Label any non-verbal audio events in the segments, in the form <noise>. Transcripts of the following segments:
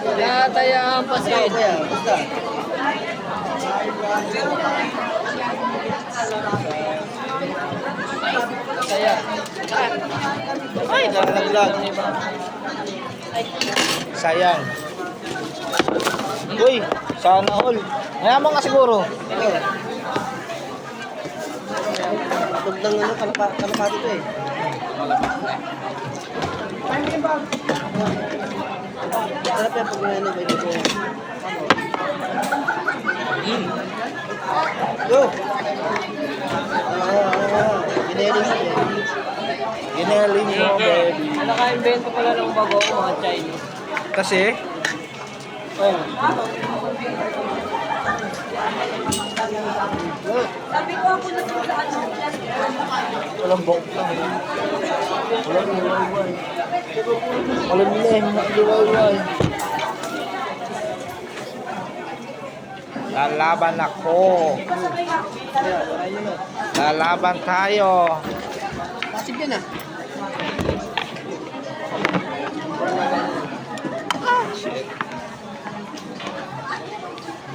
Tinatayaan pasil. Kaya, basta. Kaya. Ay, nalaglag. Sayang. Uy, sana all. Mayaman ka siguro. Pag ng ano, kalapa, kalapati to eh. Sarap yan pag may ano, may luto. Go! Gineling mo. Gineling mo, baby. Naka-invento pala ng bago mga Chinese. Kasi, Oh. walang bok lang. Walang liwayway. Walang lem, liwayway. Lalaban ako. Lalaban tayo. Pasig yan ah.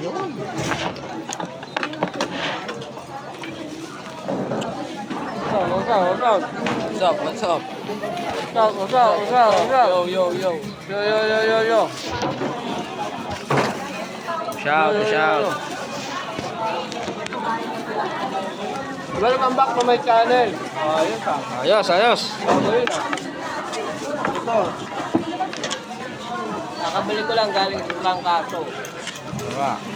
Yun. What's up, what's up, what's up? What's up, what's up? What's up, what's up, what's up? Yo, yo, yo. Yo, yo, yo, yo, yo. Shout, shout. Welcome back to my channel. Yun ka. Ayos, ayos. Ah. Ito. Nakabili ko lang galing sa Langkaso. Diba?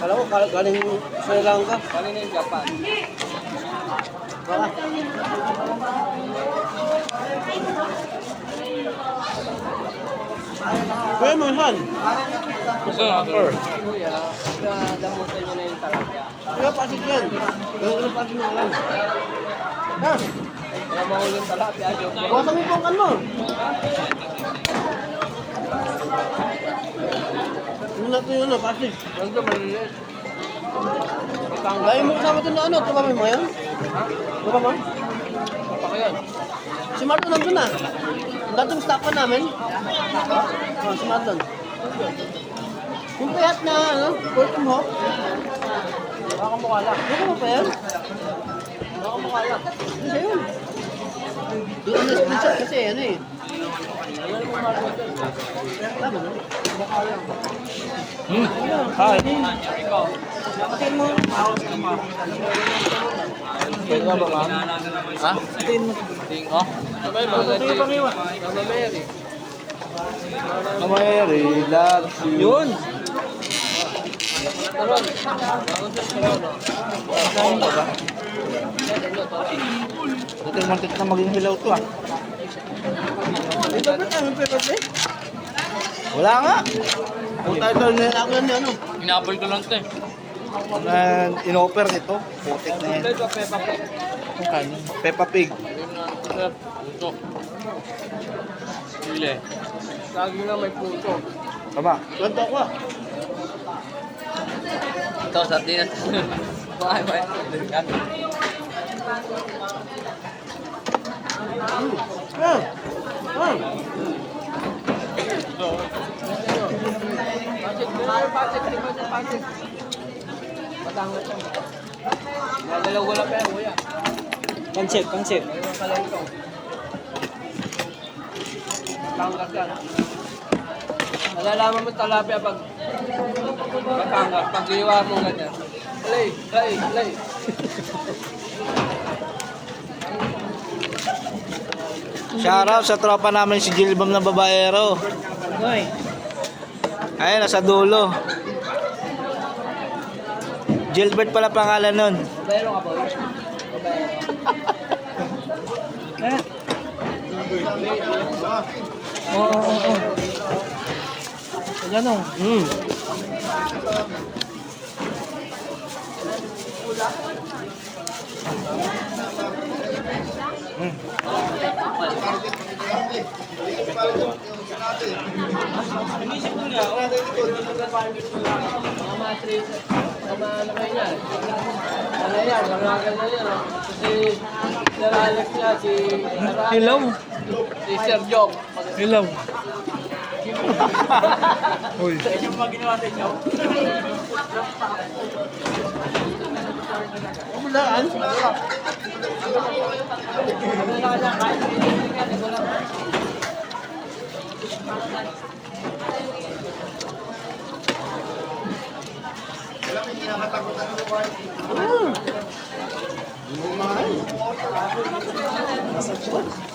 Alam ko, galing Sri Lanka. Galing ng Japan. Kuya mo, Han. Kuya, damutan mo na yung talapya. Kuya, pasig yan. Kuya, ano pasig mo lang. Ha? Kaya mahuli yung talapya. Bawasan mo yung pangkan mo. Na ito yun, ano, pasig? Ganito, maliliit. Layo mo kasama ito na ano, tumami mo yan? Diba mo? Paka yun. Si Marlon nandun na. Ang dating stop pa namin. Oh, si Marlon. Yung payat na, ano, Fulton Hawk. Baka mukha lang. Ano mo pa yan? Baka mukha lang. Ano siya yun? Doon na screenshot kasi, ano eh. Hmm. Hi. Pwede ba, ma'am? Ha? Ting, oh. Sabay, Mary. Mary loves you. Yun. Taron. Taron, ka ba? Ano, taron. Ito na ah. Ito ba tayo pepper play? Wala nga. Tayo tayo na ako yan ano. Inapol ko lang ito eh. Na in-offer nito. Putik na yan. Ito, Peppa Pig. Ang kanin. Peppa Pig. Na. Puso. Sile. Lagi nga may puso. Tama. Kwento ko ah. Ito, sardinas. Bakit ba? Ah. Ah. Magalaw wala pa yan, kuya. Pansit, pansit. Batangas yan. Nalalaman mo talapia pag Batangas, pag iwa mo ganyan. Play, play, play. Shoutout sa tropa namin si Gilbam na babaero. Hoy. Ayun, nasa dulo. Gilbert pala pangalan nun. Babayero ka ba? Babayero. Eh? Oo, oo, oo. Ayan o. Hmm. Mga matres, mga ano kayo yan. Ano yan, mga ganyan yan. oh. Kasi Alex niya, si Sir Alex, Hello. Si Sir Job. Pag Hilaw. Uy. Walaan.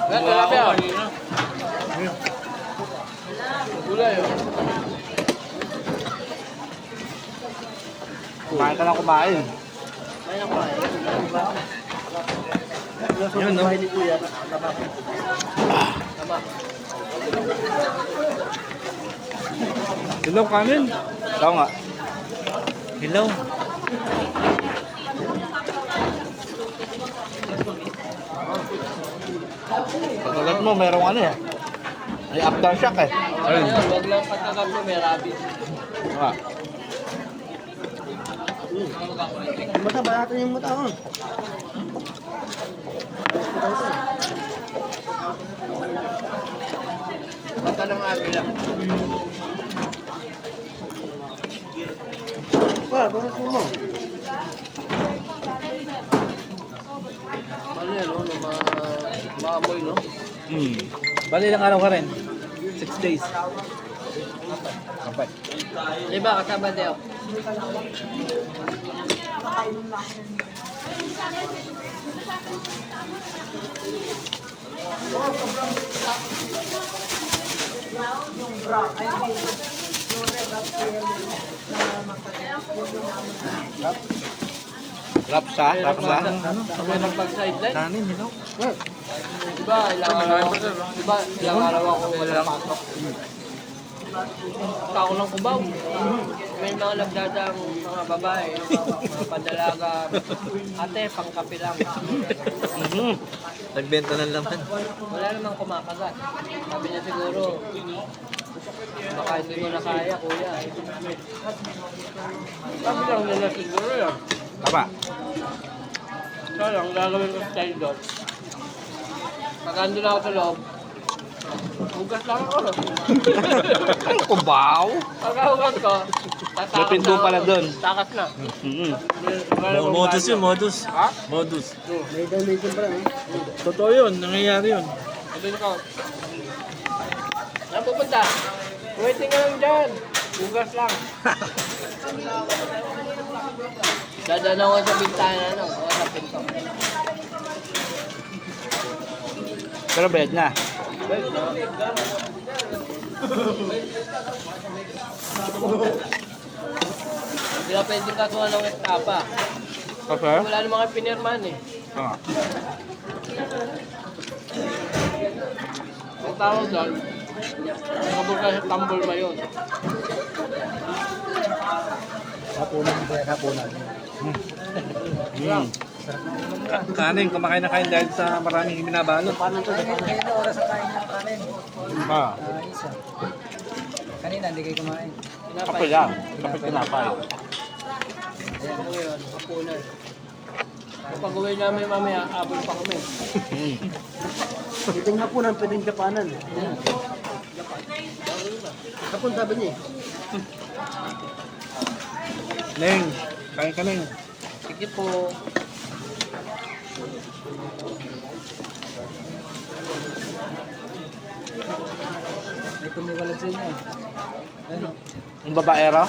Ganito lang yan. Gulay oh. Kumain ka lang kumain. Yun, no? Hello. kanin. Ikaw nga. Hello. Pagkagat mo, merong ano eh. May aftershock eh. Ayun. Huwag lang pagkagat mo, may rabbit. Nga. Mataba natin yung mata ko. Basta ng agila. Pa, bakit mo? Ano yan, no? Maamoy, no? Hmm. Bali ilang araw ka rin? Six days. Kapag. Diba, kasama din ako. Rapsa, rapsa. Kami ng pag-sideline. Kanin, hilaw. Diba, ilang araw, diba, ilang araw ako walang pasok. Ako ng kubaw. May mga nagdadang mga babae, mga padalaga, ate, pangkapi lang. Mhm. Nagbenta ng laman. Wala namang kumakagat. Sabi niya siguro, baka hindi ko na kaya, kuya. Sabi lang nila siguro yan. Tama. So lang, gagawin ko style doon. Pag andun ako sa loob, hugas lang ako. <laughs> Ano kubaw? Pag hugas ko, tatakas May pinto na pala doon. Takas na. Mhm. Modus yun, modus. Ha? Modus. Totoo yun, nangyayari yun. Andun ko. Saan pupunta? Waiting ka lang dyan. Hugas lang. <laughs> Dadanaw ko sa bintana, no? O sa pinto. Pero bed na. Wait, no? Hindi na pwedeng kasuhan ng estapa. Kasi? Wala namang kayo pinirman eh. Ah. Ang tawag doon, nakabulka sa tambol ba yun? Hapunan ko yan, hapunan. Mm. Ka- Kanin, kumakain na kain dahil sa maraming binabalot. Paano to? Kanina oras sa kain ng kanin. Ah. Ah, isa. Kanina, hindi kayo kumain. Kape lang. Kape tinapay. Ayan mo yun, hapunan. Kapag uwi namin mamaya, abol pa kami. Mm. Itong hapunan, pwedeng japanan. Hapon sabi niya eh. <laughs> Neng, kain ka neng. Sige po. May kumiwalag sa inyo. Ano? Yung babaero?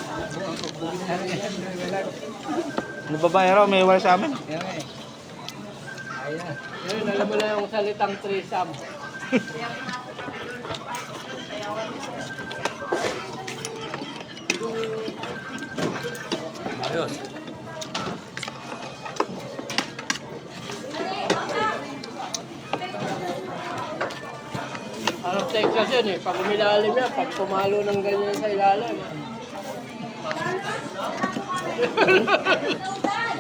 Yung babaero, may wala sa amin. Nga eh. Ayan. Ngayon, alam mo na yung salitang threesome. <laughs> Ayos. Ano Texas yun eh, pag umilalim yan, pag pumalo ng ganyan sa ilalim.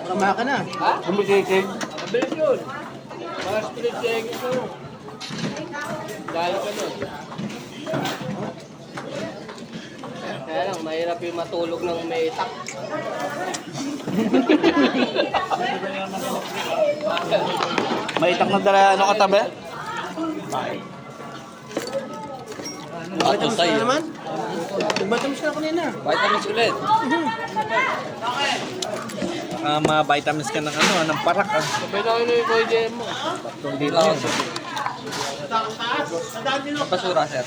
Kama ka na. Ha? Kumikilig. Mabilis yun. Mga split seconds mo. Dahil ka nun. Kaya lang, mahirap yung matulog ng may itak. May itak na dala, ano katabi? Ato sa'yo. na naman? Vitamins ka na kanina. Vitamins ulit. Ah, mga vitamins ka ng ano, ng parak ah. Sabay na kayo yung boy DM mo. Hindi lang yun. Basura, sir.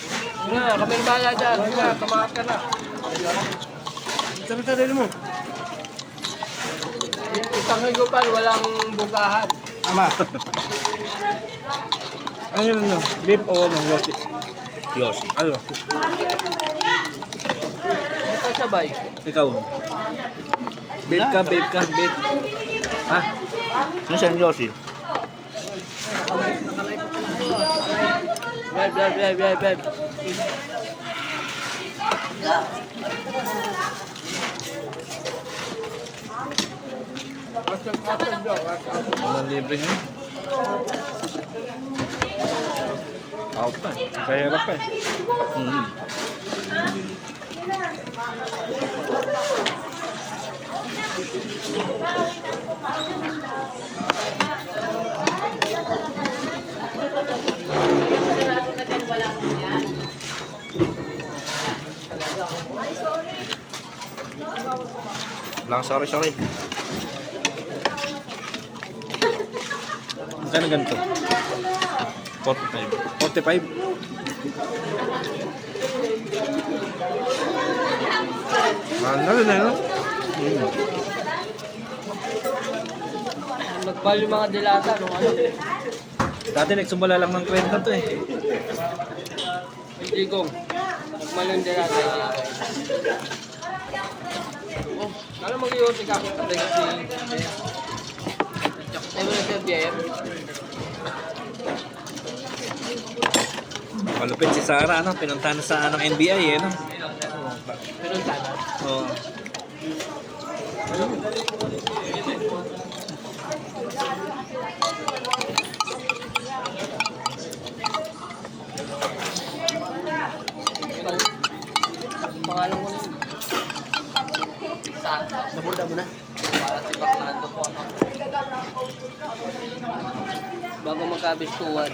Nga, kami na bahala dyan. Nga, tumakas ka na. Sabi sa mo. Isang higupan, walang bugahan. Ama. Ano yun ano? Beef o ano? Yoshi? Yoshi. Ano? Ito sabay. Ikaw. Beef ka, beef ka, beef. Ha? Ano siya yung Yossi? Beb, beb, beb, beb, beb. Walang libre niya. Out na. Sa hirap eh. Mm. Lang, sorry, sorry. Magkano ganito? 45. 45? Mahal na rin eh, no? Nagpal yung mga dilata nung ano. Dati nagsumula lang ng 30 to eh. Hindi Nagpal yung dilata. Oh, kala mag-iusi ka. Patay ka si... Ay mo na si BM. Malupit si Sarah, ano? Pinunta na sa anong NBI eh, no? Pero sana. Oo. Pangalan ko na. Sana. Napunta mo na. Para si Baclando po. Bago magkabistuan.